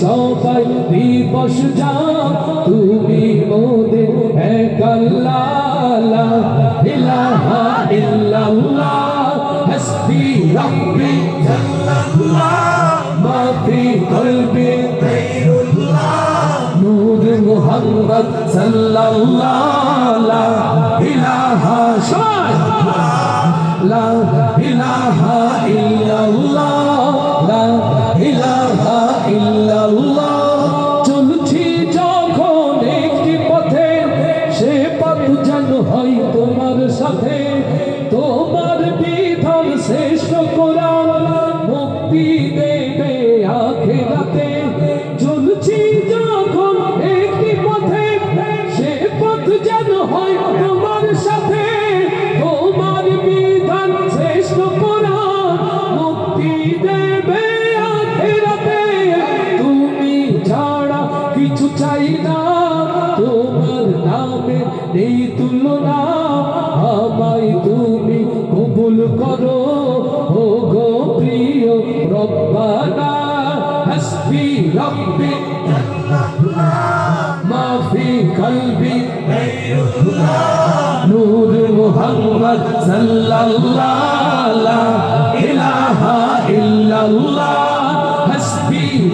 সবাই দিবস যা তুমি মোদের এক ইল্লাল্লাহ হাসবি রাব্বি মা মুহাম্মদ সাল্লাল্লাহু একটি পথে সে পথ হয় তোমার সাথে তোমার বিধান কিছু চাই না। তোমার নামে নেই তুলনা। আমায় তুমি কবুল করো। ও গো প্রিয় রব্বানা, হাসবি রব্বি। মা ফি কলবি। নূর মুহাম্মদ সাল্লাল্লাহু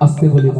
আস্তে বলি